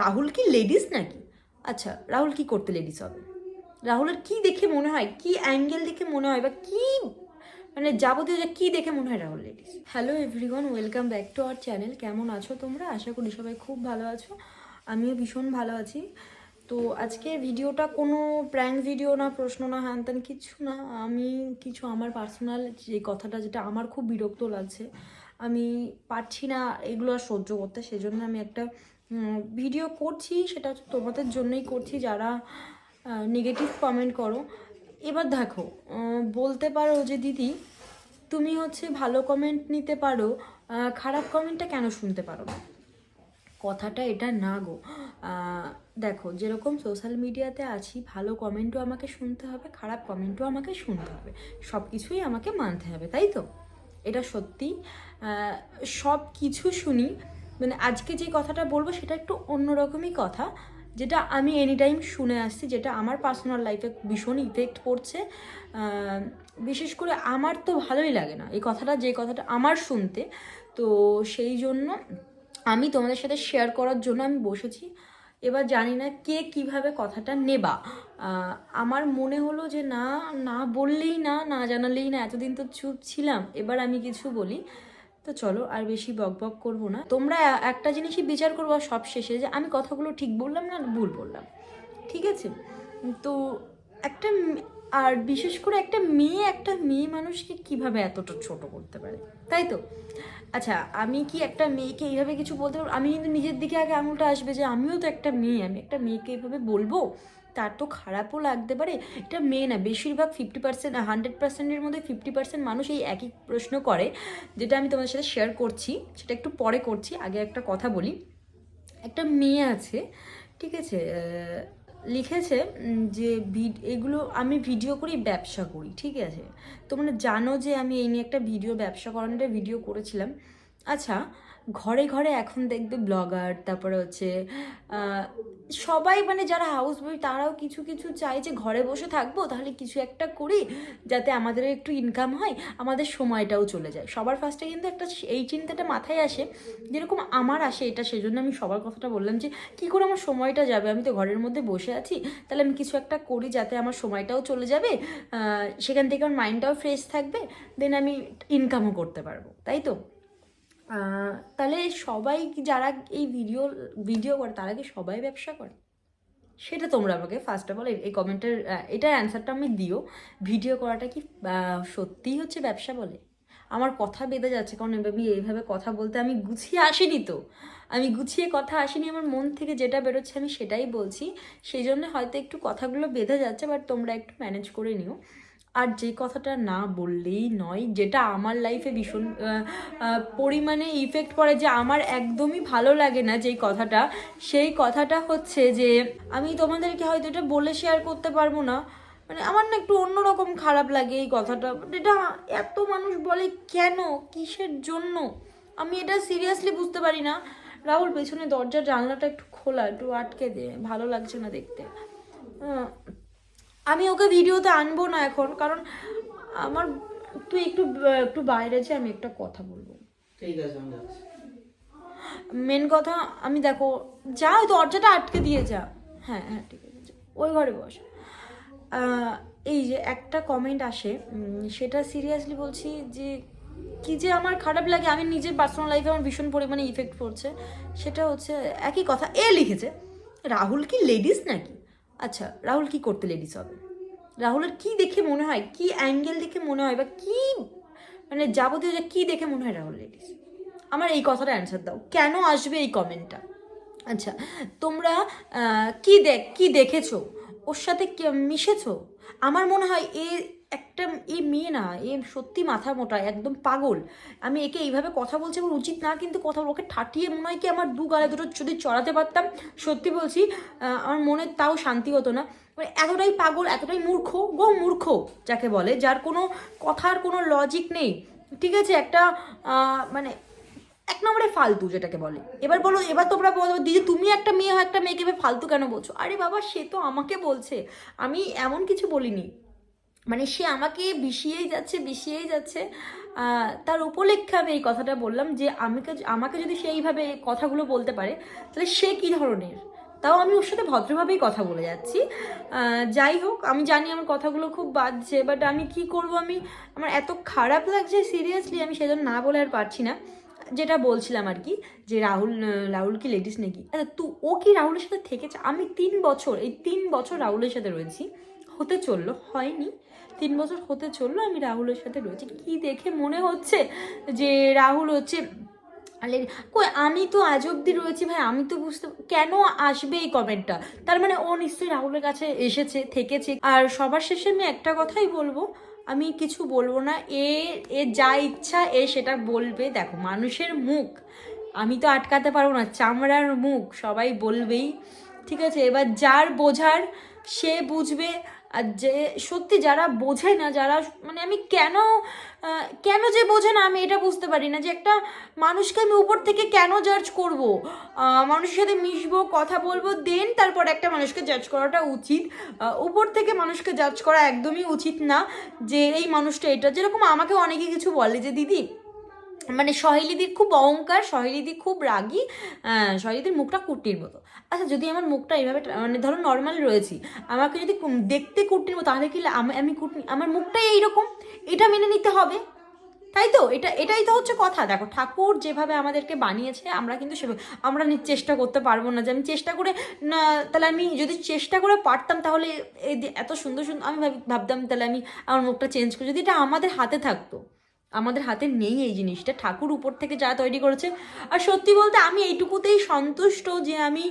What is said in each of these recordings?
রাহুল কি লেডিস নাকি? আচ্ছা রাহুল কি করতে লেডিস হবে? রাহুলের কি দেখে মনে হয়? কি অ্যাঙ্গেল দেখে মনে হয়? বা কি মানে যাবতীয় যে কী দেখে মনে হয় Rahul ladies hello everyone welcome back to our channel কেমন আছো তোমরা? আশা করি সবাই খুব ভালো আছো। আমিও ভীষণ ভালো আছি। তো আজকে ভিডিওটা কোনো প্র্যাঙ্ক ভিডিও না, প্রশ্ন না হ্যান ত্যান কিছু না। আমি কিছু আমার পার্সোনাল যে কথাটা, যেটা আমার খুব বিরক্ত লাগছে, আমি পারছি না এগুলো আর সহ্য করতে। সেজন্য আমি একটা ভিডিও করছি, সেটা তোমাদের জন্যই করছি, যারা নেগেটিভ কমেন্ট করো। এবার দেখো বলতে পারো যে দিদি, তুমি হচ্ছে ভালো কমেন্ট নিতে পারো খারাপ কমেন্টটা কেন শুনতে পারো না? কথাটা এটা না গো। দেখো, যেরকম সোশ্যাল মিডিয়াতে আছি, ভালো কমেন্টও আমাকে শুনতে হবে, খারাপ কমেন্টও আমাকে শুনতে হবে। সব কিছুই আমাকে মানতে হবে, তাই তো? এটা সত্যি। সব কিছু শুনি মানে আজকে যে কথাটা বলব সেটা একটু অন্যরকমই কথা, যেটা আমি এনি টাইম শুনে আসছি, যেটা আমার পার্সোনাল লাইফে ভীষণ ইফেক্ট পড়ছে। বিশেষ করে আমার তো ভালোই লাগে না, এই কথাটা, যে কথাটা আমার শুনতে। তো সেই জন্য আমি তোমাদের সাথে শেয়ার করার জন্য আমি বসেছি। এবার জানি না কে কীভাবে কথাটা নেবা। আমার মনে হলো যে না না বললেই না না জানালেই না, এতদিন তো চুপ ছিলাম। এবার আমি কিছু বলি। তো চলো আর বেশি বক বক করব না। তোমরা একটা জিনিসই বিচার করব সব শেষে যে আমি কথাগুলো ঠিক বললাম না ভুল বললাম। ঠিক আছে? তো একটা আর বিশেষ করে একটা মেয়ে একটা মেয়ে মানুষকে কীভাবে এতটা ছোট করতে পারে? তাই তো? আচ্ছা আমি কি একটা মেয়েকে এইভাবে কিছু বলতে পারব? আমি কিন্তু নিজের দিকে আগে আঙুলটা আসবে যে আমিও তো একটা মেয়ে, আমি একটা মেয়েকে এইভাবে বলব? তার তো খারাপও লাগতে পারে। এটা মেয়ে না, বেশিরভাগ ফিফটি পার্সেন্ট হান্ড্রেড পার্সেন্টের মধ্যে ফিফটি পার্সেন্ট মানুষ এই একই প্রশ্ন করে, যেটা আমি তোমাদের সাথে শেয়ার করছি, সেটা একটু পরে করছি, আগে একটা কথা বলি। একটা মেয়ে আছে, ঠিক আছে লিখেছে যে ভিড, এগুলো আমি ভিডিও করি, ব্যবসা করি, ঠিক আছে? তোমরা জানো যে আমি এই নিয়ে একটা ভিডিও, ব্যবসা করানোটা ভিডিও করেছিলাম। আচ্ছা ঘরে ঘরে এখন দেখবে ব্লগার, তারপরে হচ্ছে সবাই মানে যারা হাউস বই তারাও কিছু কিছু চায় যে ঘরে বসে থাকব, তাহলে কিছু একটা করি যাতে আমাদেরও একটু ইনকাম হয়, আমাদের সময়টাও চলে যায়। সবার ফার্স্টে কিন্তু একটা এই চিন্তাটা মাথায় আসে, যেরকম আমার আসে এটা, সেজন্য আমি সবার কথাটা বললাম যে, কি করে আমার সময়টা যাবে? আমি তো ঘরের মধ্যে বসে আছি, তাহলে আমি কিছু একটা করি যাতে আমার সময়টাও চলে যাবে সেখান থেকে আমার মাইন্ডটাও ফ্রেশ থাকবে দেন আমি ইনকামও করতে পারব। তাই তো? তাহলে সবাই যারা এই ভিডিও ভিডিও করে, তারা কি সবাই ব্যবসা করে? সেটা তোমরা আমাকে ফার্স্ট অফ অল এই কমেন্টের এটার অ্যান্সারটা আমি দিও। ভিডিও করাটা কি সত্যিই হচ্ছে ব্যবসা বলে? আমার কথা বেঁধে যাচ্ছে, কারণ এভাবে, এইভাবে কথা বলতে আমি গুছিয়ে আসিনি তো। আমি গুছিয়ে কথা আসিনি, আমার মন থেকে যেটা বেরোচ্ছে আমি সেটাই বলছি। সেই জন্য হয়তো একটু কথাগুলো বেঁধে যাচ্ছে বাট তোমরা একটু ম্যানেজ করে নিও। আর যে কথাটা না বললেই নয়, যেটা আমার লাইফে ভীষণ পরিমাণে ইফেক্ট পড়ে যে আমার একদমই ভালো লাগে না যেই কথাটা, সেই কথাটা হচ্ছে যে আমি তোমাদেরকে হয়তো এটা বলে শেয়ার করতে পারব না। মানে আমার না একটু অন্যরকম খারাপ লাগে এই কথাটা। এটা এত মানুষ বলে কেন? কিসের জন্য? আমি এটা সিরিয়াসলি বুঝতে পারি না। রাহুল, পেছনে দরজার জানলাটা একটু খোলা, একটু আটকে দে। ভালো লাগছে না দেখতে। আমি ওকে ভিডিওতে আনব না এখন কারণ আমার তুই একটু একটু বাইরে যে আমি একটা কথা বলব। ঠিক আছে মেন কথা আমি দেখো যা ওই দরজাটা আটকে দিয়ে যা। হ্যাঁ হ্যাঁ ঠিক আছে। ওই ঘরে বস। এই যে একটা কমেন্ট আসে সেটা সিরিয়াসলি বলছি যে কি যে আমার খারাপ লাগে আমি নিজের পার্সোনাল লাইফে আমার ভীষণ পরিমাণে ইফেক্ট পড়ছে। সেটা হচ্ছে একই কথা এ লিখেছে রাহুল কি লেডিস নাকি? আচ্ছা রাহুল কি করতে লেডিস হবে? রাহুলের কি দেখে মনে হয়? কি অ্যাঙ্গেল দেখে মনে হয়? বা কি মানে যাবতীয় যে কি দেখে মনে হয় রাহুল লেডিস আমার এই কথাটা অ্যান্সার দাও। কেন আসবে এই কমেন্টটা আচ্ছা তোমরা কি দেখ কি দেখেছ? ওর সাথে মিশেছো? আমার মনে হয় এ একটা মেয়ে না, এ সত্যি মাথা মোটা, একদম পাগল। আমি একে এইভাবে কথা বলছি আমার উচিত না, কিন্তু কথা ওকে ঠাটিয়ে মনে হয় কি আমার দু গালে দুটো যদি চড়াতে পারতাম, সত্যি বলছি আমার মনে তাও শান্তি হতো না। মানে এতটাই পাগল, এতটাই মূর্খ, গো মূর্খ, যাকে বলে, যার কোনো কথার কোনো লজিক নেই। ঠিক আছে, একটা মানে এক নম্বরে ফালতু যেটাকে বলে। এবার বলো, এবার তোমরা বলো দিদি, তুমি একটা মেয়ে হয় একটা মেয়েকে ফালতু কেন বলছো? আরে বাবা, সে তো আমাকে বলছে। আমি এমন কিছু বলিনি। মানে সে আমাকে বিষিয়েই যাচ্ছে বিষিয়েই যাচ্ছে। তার উপলক্ষে আমি এই কথাটা বললাম যে আমাকে আমাকে যদি সে এইভাবে কথাগুলো বলতে পারে, তাহলে সে কী ধরনের? তাও আমি ওর সাথে ভদ্রভাবেই কথা বলে যাচ্ছি। যাই হোক, আমি জানি আমার কথাগুলো খুব বাজছে বাট আমি কি করব? আমি, আমার এত খারাপ লাগছে সিরিয়াসলি আমি সেজন্য না বলে আর পারছি না। যেটা বলছিলাম আর কি, যে রাহুল রাহুল কি লেডিস নাকি? আচ্ছা তু ও কি রাহুলের সাথে থেকেছে? আমি তিন বছর, এই তিন বছর রাহুলের সাথে রয়েছি। হতে চলল, হয়নি। তিন বছর হতে চলল, আমি রাহুলের সাথে রয়েছি। কি দেখে মনে হচ্ছে যে রাহুল হচ্ছে কই, আমি তো আজ অব্দি রয়েছি ভাই, আমি তো বুঝতে কেন আসবে এই কমেন্টটা তার মানে ও নিশ্চয়ই রাহুলের কাছে এসেছে, থেকেছে। আর সবার শেষে আমি একটা কথাই বলব, আমি কিছু বলব না, এ এ যা ইচ্ছা, এ সেটা বলবে। দেখো, মানুষের মুখ, আমি তো আটকাতে পারব না, চামড়ার মুখ, সবাই বলবেই। ঠিক আছে, এবার যার বোঝার, সে বুঝবে আর যে, সত্যি যারা বোঝে না, যারা মানে আমি কেন কেন যে বোঝে না, আমি এটা বুঝতে পারি না যে একটা মানুষকে আমি উপর থেকে কেন জাজ করব? মানুষের সাথে মিশবো, কথা বলব দেন তারপর একটা মানুষকে জাজ করাটা উচিত। উপর থেকে মানুষকে জাজ করা একদমই উচিত না যে, এই মানুষটা এটা। যেরকম আমাকে অনেকে কিছু বলে যে, দিদি মানে সহেলিদির খুব অহংকার, সহেলিদি খুব রাগী সহেলিদির মুখটা কুটির মতো। আচ্ছা যদি আমার মুখটা এইভাবে মানে ধরো নর্মাল রয়েছি, আমাকে যদি দেখতে কুটির মতো, তাহলে কি আমি কুটনি আমার মুখটাই এইরকম? এটা মেনে নিতে হবে? তাই তো? এটা, এটাই তো হচ্ছে কথা। দেখো, ঠাকুর যেভাবে আমাদেরকে বানিয়েছে, আমরা কিন্তু সেভাবে, আমরা চেষ্টা করতে পারব না যে আমি চেষ্টা করে না, তাহলে আমি যদি চেষ্টা করে পারতাম, তাহলে এত সুন্দর সুন্দর, আমি ভাবি- ভাবতাম তাহলে আমি আমার মুখটা চেঞ্জ করি। যদি এটা আমাদের হাতে থাকতো আমাদের হাতে নেই এই জিনিসটা। ঠাকুর উপর থেকে যা তৈরি করেছে। আর সত্যি বলতে আমি এইটুকুতেই সন্তুষ্ট যে আমি,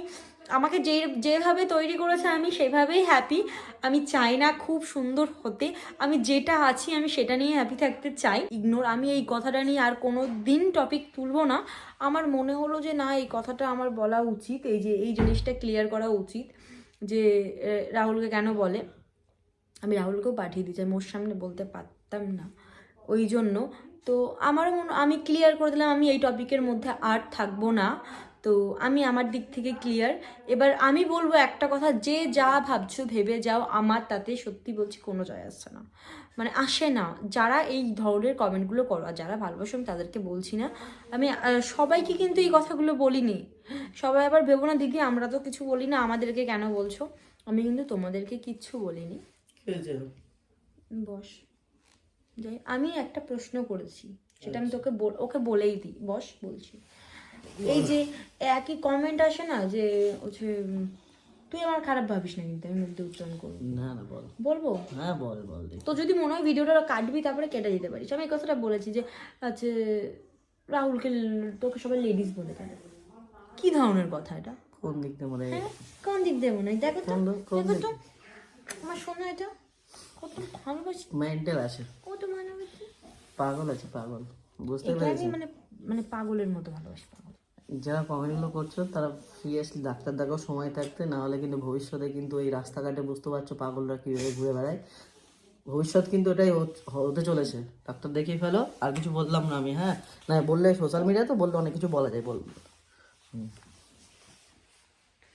আমাকে যে, যেভাবে তৈরি করেছে আমি সেভাবেই হ্যাপি আমি চাই না খুব সুন্দর হতে। আমি যেটা আছি আমি সেটা নিয়ে হ্যাপি থাকতে চাই। ইগনোর আমি এই কথাটা নিয়ে আর কোনো দিন টপিক তুলবো না। আমার মনে হলো যে না, এই কথাটা আমার বলা উচিত। এই যে, এই জিনিসটা ক্লিয়ার করা উচিত যে রাহুলকে কেন বলে? আমি রাহুলকেও পাঠিয়ে দিয়েছি। আমি ওর সামনে বলতে পারতাম না। ওই জন্য তো আমারও মনে আমি ক্লিয়ার করে দিলাম আমি এই টপিকের মধ্যে আর থাকব না। তো আমি আমার দিক থেকে ক্লিয়ার এবার আমি বলব একটা কথা যে যা ভাবছ ভেবে যাও আমার তাতে সত্যি বলছি কোনো জয় আসছে না। মানে আসে না। যারা এই ধরনের কমেন্টগুলো করো আর যারা ভালোবাসো আমি তাদেরকে বলছি না। আমি সবাইকে কিন্তু এই কথাগুলো বলিনি। সবাই আবার ভেবো না দিদি আমরা তো কিছু বলি না আমাদেরকে কেন বলছো? আমি কিন্তু তোমাদেরকে কিচ্ছু বলিনি। বস। যাই আমি একটা প্রশ্ন করেছি সেটা আমি তোকে বল- ওকে বলেই দিই বস বলছি। এই যে একই কমেন্ট আসে না যে হচ্ছে তুই আমার খারাপ ভাবিস না কিন্তু আমি মুখে উচ্চারণ করব। না না বল। বলব? হ্যাঁ বল বল তো যদি মনে হয় ভিডিওটা কাটবি তারপরে কেটে দিতে পারিস। আমি এই কথাটা বলেছি যে আচ্ছা রাহুলকে তোকে সবাই লেডিস বলে কেন? কি ধরনের কথা এটা? কোন দিকটা মানে হ্যাঁ? কোন দিক দিয়ে মনে হয়? দেখো তো দিক- দেখো তো আমার শোনো এটা কত ভালোবাসি। মেন্টাল আছে পাগল আছে পাগল। বুঝতে পেরেছি মানে মানে পাগলের মতো ভালোবাসি পাগল। যারা কমেন্টগুলো করছ তারা সিরিয়াসলি ডাক্তার দেখাও সময় থাকতে না হলে কিন্তু ভবিষ্যতে কিন্তু এই রাস্তাঘাটে বুঝতে পারছ পাগলরা কীভাবে ঘুরে বেড়ায়। ভবিষ্যৎ কিন্তু এটাই হতে চলেছে। ডাক্তার দেখিয়ে ফেলো আর কিছু বললাম না আমি হ্যাঁ? না বললে সোশ্যাল মিডিয়া তো বললে অনেক কিছু বলা যায় বল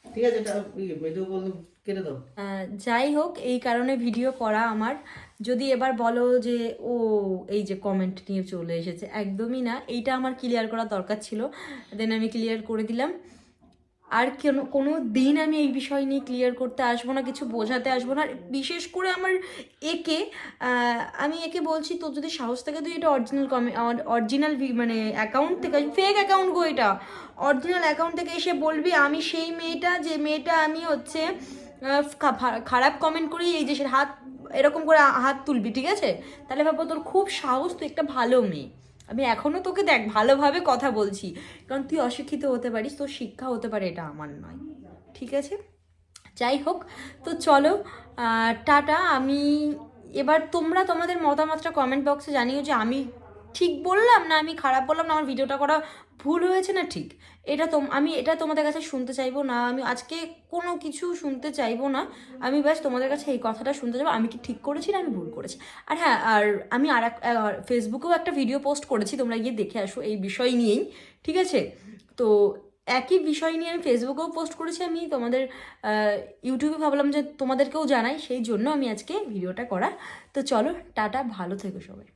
ঠিক আছে এটা বললে কেটে দাও। যাই হোক এই কারণে ভিডিও করা আমার। যদি এবার বলো যে, ও এই যে কমেন্ট নিয়ে চলে এসেছে, একদমই না। এইটা আমার ক্লিয়ার করা দরকার ছিল। দেন আমি ক্লিয়ার করে দিলাম। আর কেন, কোনো দিন আমি এই বিষয় নিয়ে ক্লিয়ার করতে আসব না, কিছু বোঝাতে আসব না। বিশেষ করে আমার একে আমি একে বলছি, তোর যদি সাহস থাকে, তুই এটা অরিজিনাল কমে অরিজিনাল মানে অ্যাকাউন্ট থেকে ফেক অ্যাকাউন্ট গো এটা। অরিজিনাল অ্যাকাউন্ট থেকে এসে বলবি, আমি সেই মেয়েটা, যে মেয়েটা আমি হচ্ছে খারাপ কমেন্ট করি, এই যে হাত এরকম করে হাত তুলবি, ঠিক আছে? তাহলে ভাবো তোর খুব সাহস, তুই একটা ভালো মেয়ে। আমি এখনও তোকে দেখ, ভালোভাবে কথা বলছি। কারণ তুই অশিক্ষিত হতে পারিস, তোর শিক্ষা হতে পারে, এটা আমার নয়। ঠিক আছে? যাই হোক, তো চলো টাটা। আমি এবার তোমরা তোমাদের মতামতটা কমেন্ট বক্সে জানিও যে আমি ঠিক বললাম না আমি খারাপ বললাম না? আমার ভিডিওটা করা ভুল হয়েছে না ঠিক? এটা তোম, আমি এটা তোমাদের কাছে শুনতে চাইব না, আমি আজকে কোনো কিছু শুনতে চাইব না। আমি ব্যাস তোমাদের কাছে এই কথাটা শুনতে চাইব, আমি কি ঠিক করেছি না আমি ভুল করেছি? আর হ্যাঁ আর আমি আর এক ফেসবুকেও একটা ভিডিও পোস্ট করেছি, তোমরা গিয়ে দেখে আসো এই বিষয় নিয়েই, ঠিক আছে? তো একই বিষয় নিয়ে আমি ফেসবুকেও পোস্ট করেছি, আমি তোমাদের ইউটিউবে ভাবলাম যে তোমাদেরকেও জানাই, সেই জন্য আমি আজকে ভিডিওটা করা। তো চলো, টাটা, ভালো থেকো সবাই।